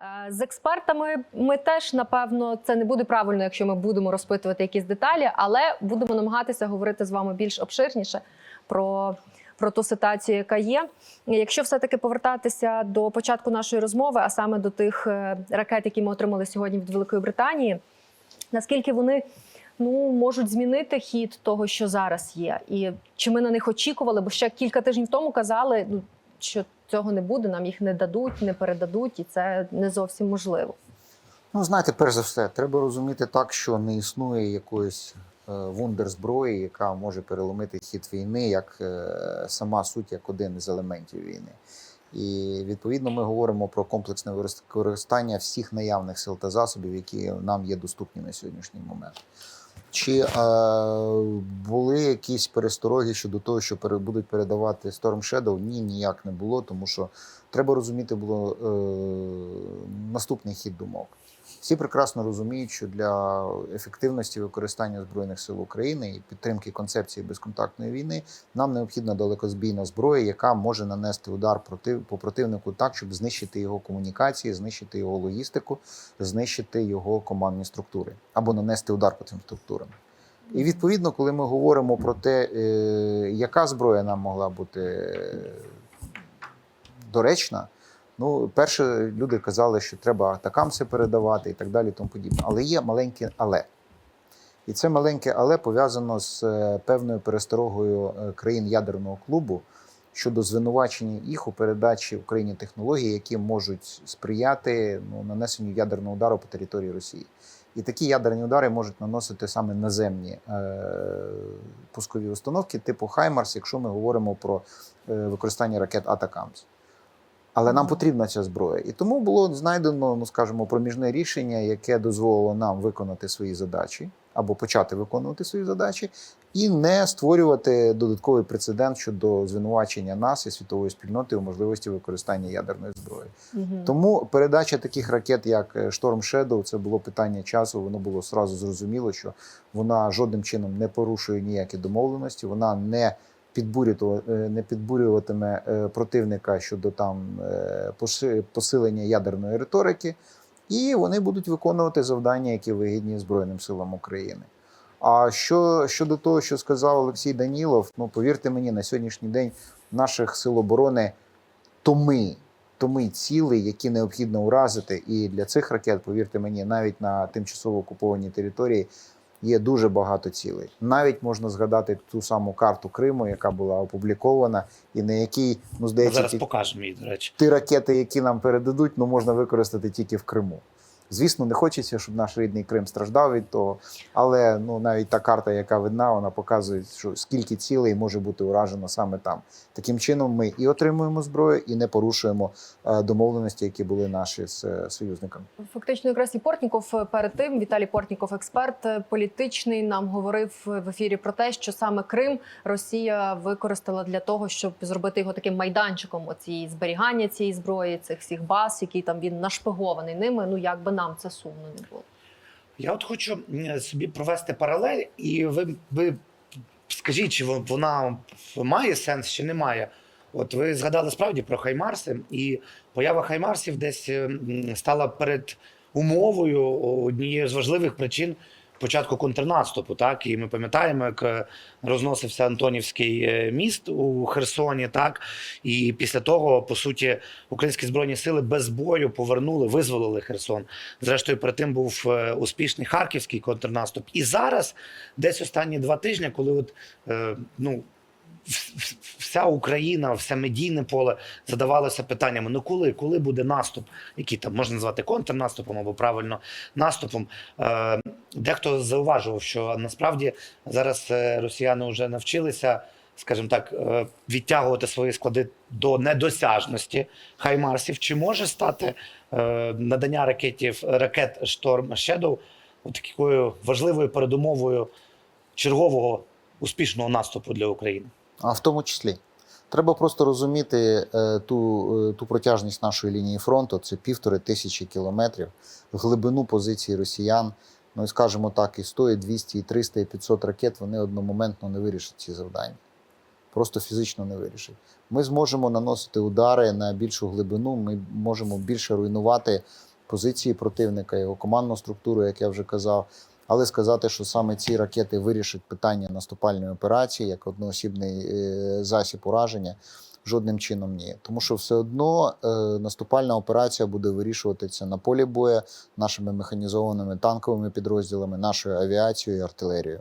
Е, З експертами ми теж напевно це не буде правильно, якщо ми будемо розпитувати якісь деталі, але будемо намагатися говорити з вами більш обширніше про, про ту ситуацію, яка є. Якщо все-таки повертатися до початку нашої розмови, а саме до тих е, ракет, які ми отримали сьогодні від Великої Британії, наскільки вони ну можуть змінити хід того, що зараз є, і чи ми на них очікували? Бо ще кілька тижнів тому казали, ну що цього не буде, нам їх не дадуть, не передадуть, і це не зовсім можливо. Ну, знаєте, перш за все, треба розуміти так, що не існує якоїсь е, вундерзброї, яка може переломити хід війни, як е, сама суть, як один із елементів війни. І відповідно ми говоримо про комплексне використання всіх наявних сил та засобів, які нам є доступні на сьогоднішній момент. Чи а, були якісь перестороги щодо того, що пере- будуть передавати Storm Shadow? Ні, ніяк не було, тому що треба розуміти було е, наступний хід думок. Всі прекрасно розуміють, що для ефективності використання збройних сил України і підтримки концепції безконтактної війни нам необхідна далекозбійна зброя, яка може нанести удар проти по противнику так, щоб знищити його комунікації, знищити його логістику, знищити його командні структури або нанести удар по цим структурам. І відповідно, коли ми говоримо про те, е, яка зброя нам могла бути е, доречна, ну, перше, люди казали, що треба атакамси передавати і так далі, тому подібне. Але є маленьке але. І це маленьке але пов'язано з е, певною пересторогою е, країн ядерного клубу щодо звинувачення їх у передачі Україні технологій, які можуть сприяти ну, нанесенню ядерного удару по території Росії. І такі ядерні удари можуть наносити саме наземні е, пускові установки типу Хаймарс, якщо ми говоримо про е, використання ракет Атакамс. Але нам потрібна ця зброя. І тому було знайдено, ну скажімо, проміжне рішення, яке дозволило нам виконати свої задачі або почати виконувати свої задачі, і не створювати додатковий прецедент щодо звинувачення нас і світової спільноти у можливості використання ядерної зброї. Мгм. Тому передача таких ракет, як е, Storm Shadow, це було питання часу. Воно було сразу зрозуміло, що вона жодним чином не порушує ніякі домовленості, вона не не підбурюватиме е, противника щодо там е, посилення ядерної риторики, і вони будуть виконувати завдання, які вигідні Збройним силам України. А що щодо того, що сказав Олексій Данілов, ну повірте мені, на сьогоднішній день наших сил оборони томи, томи цілей, які необхідно уразити. І для цих ракет, повірте мені, навіть на тимчасово окупованій території є дуже багато цілей. Навіть можна згадати ту саму карту Криму, яка була опублікована, і на якій ну здається, зараз ті- покажемо її, до речі. ті ракети, які нам передадуть, ну можна використати тільки в Криму. Звісно, не хочеться, щоб наш рідний Крим страждав від того. Але ну навіть та карта, яка видна, вона показує, що скільки цілей може бути уражено саме там. Таким чином, ми і отримуємо зброю, і не порушуємо е, домовленості, які були наші з е, союзниками. Фактично, якраз і Портніков е, перед тим Віталій Портніков, експерт політичний, нам говорив в ефірі про те, що саме Крим Росія використала для того, щоб зробити його таким майданчиком оцієї зберігання цієї зброї, цих всіх баз, які там він нашпигований ними. Ну як би нам це сумно не було. Я от хочу собі провести паралель, і ви, ви скажіть, чи вона має сенс, чи не має. От ви згадали справді про Хаймарси, і поява Хаймарсів десь стала перед умовою однією з важливих причин початку контрнаступу. Так, і ми пам'ятаємо, як е, розносився Антонівський е, міст у Херсоні. Так, і після того, по суті, українські збройні сили без бою повернули, визволили Херсон. Зрештою, перед тим був е, успішний харківський контрнаступ. І зараз, десь останні два тижні, коли от ну. Вся Україна, все медійне поле задавалося питаннями: ну коли, коли буде наступ, який там можна назвати контрнаступом або правильно наступом. Е, дехто зауважував, що насправді зараз е, росіяни вже навчилися, скажімо так, е, відтягувати свої склади до недосяжності хаймарсів. Чи може стати е, надання ракетів ракет Storm Shadow такою важливою передумовою чергового успішного наступу для України? А в тому числі. Треба просто розуміти е, ту, е, ту протяжність нашої лінії фронту, це півтори тисячі кілометрів, глибину позицій росіян. Ну і скажімо так, і 100, і 200, і 300, і 500 ракет вони одномоментно не вирішать ці завдання. Просто фізично не вирішать. Ми зможемо наносити удари на більшу глибину, ми можемо більше руйнувати позиції противника, його командну структуру, як я вже казав. Але сказати, що саме ці ракети вирішать питання наступальної операції як одноосібний е, засіб ураження, жодним чином ні. Тому що все одно е, наступальна операція буде вирішуватися на полі бою нашими механізованими танковими підрозділами, нашою авіацією і артилерією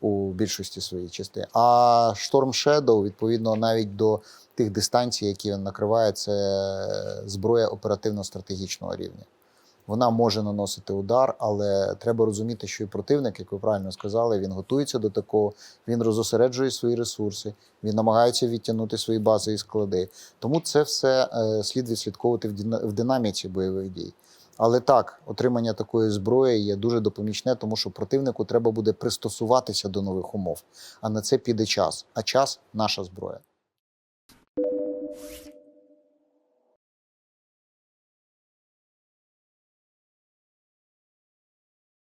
у більшості своїх частин. А Storm Shadow, відповідно, навіть до тих дистанцій, які він накриває, це зброя оперативно-стратегічного рівня. Вона може наносити удар, але треба розуміти, що і противник, як ви правильно сказали, він готується до такого, він розосереджує свої ресурси, він намагається відтягнути свої бази і склади. Тому це все е, слід відслідковувати в дина- в динаміці бойових дій. Але так, отримання такої зброї є дуже допомічне, тому що противнику треба буде пристосуватися до нових умов. А на це піде час. А час наша зброя.